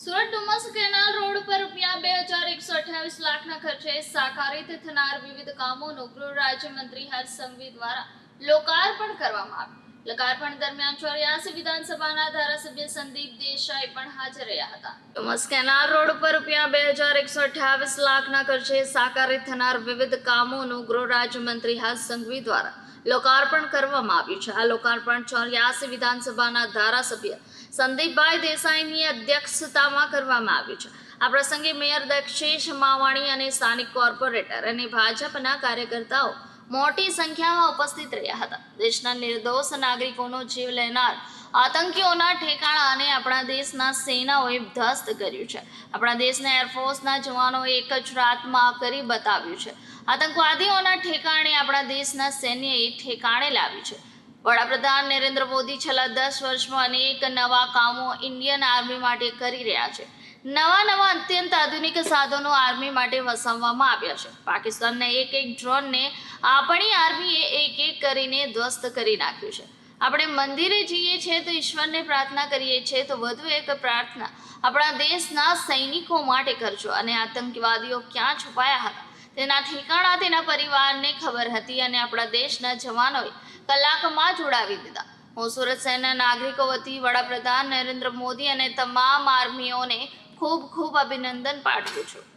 Surat Dumas canal road પર રૂપિયા બે હજાર એકસો અઠ્યાવીસ લાખના ખર્ચે સાકારિત થનાર વિવિધ કામોનું ગૃહ રાજ્યમંત્રી હર્ષ સંઘવી દ્વારા લોકાર્પણ કરવામાં આવ્યું. લોકાર્પણ દરમિયાન ચોર્યાસી વિધાનસભાના ધારાસભ્ય સંદીપ દેસાઈ પણ હાજર રહ્યા હતા. ડુમસ કેનાલ રોડ ઉપર રૂપિયા બે હજાર એકસો અઠ્યાવીસ લાખના ખર્ચે સાકારિત થનાર વિવિધ કામોનું ગૃહ રાજ્યમંત્રી હર્ષ સંઘવી દ્વારા લોકાર્પણ કરવામાં આવ્યું છે. આ લોકાર્પણ ચોર્યાસી વિધાનસભાના ધારાસભ્ય સંદીપભાઈ દેસાઈની અધ્યક્ષતામાં કરવામાં આવ્યું છે. આ પ્રસંગે મેયર દક્ષેશ માવાણી અને સ્થાનિક કોર્પોરેટર અને ભાજપના કાર્યકર્તાઓ મોટી સંખ્યામાં ઉપસ્થિત રહ્યા હતા. દેશના નિર્દોષ નાગરિકોનો જીવ લેનાર આતંકીઓના ઠેકાણા અને આપણા દેશના સેનાઓએ ધ્વસ્ત કર્યું છે. આપણા દેશના એરફોર્સના જવાનોએ એક જ રાતમાં કરી બતાવ્યું છે. આતંકવાદીઓના ઠેકાણે આપણા દેશના સૈન્યએ ઠેકાણે લાવ્યું છે. વડાપ્રધાન નરેન્દ્ર મોદી છેલ્લા દસ વર્ષમાં અનેક નવા કામો ઇન્ડિયન આર્મી માટે કરી રહ્યા છે. નવા નવા અત્યંત આધુનિક સાધનો આર્મી માટે વસાવવામાં આવ્યા છે. પાકિસ્તાનના એક એક ડ્રોનને આપણી આર્મીએ એક એક કરીને ધ્વસ્ત કરી નાખ્યું છે. આપણે મંદિરે જઈએ છીએ તો ઈશ્વરને પ્રાર્થના કરીએ છીએ તો વધુ એક પ્રાર્થના આપણા દેશના સૈનિકો માટે કરજો. અને આતંકવાદીઓ ક્યાં છુપાયા હતા? તેના ઠેકાણા તેના પરિવારને ખબર હતી અને આપણા દેશના જવાનોએ કલાકમાં જોડાવી દીધા. હું સુરત શહેરના નાગરિકો વતી વડાપ્રધાન નરેન્દ્ર મોદી અને તમામ આર્મીઓને ખૂબ ખૂબ અભિનંદન પાઠવું છું.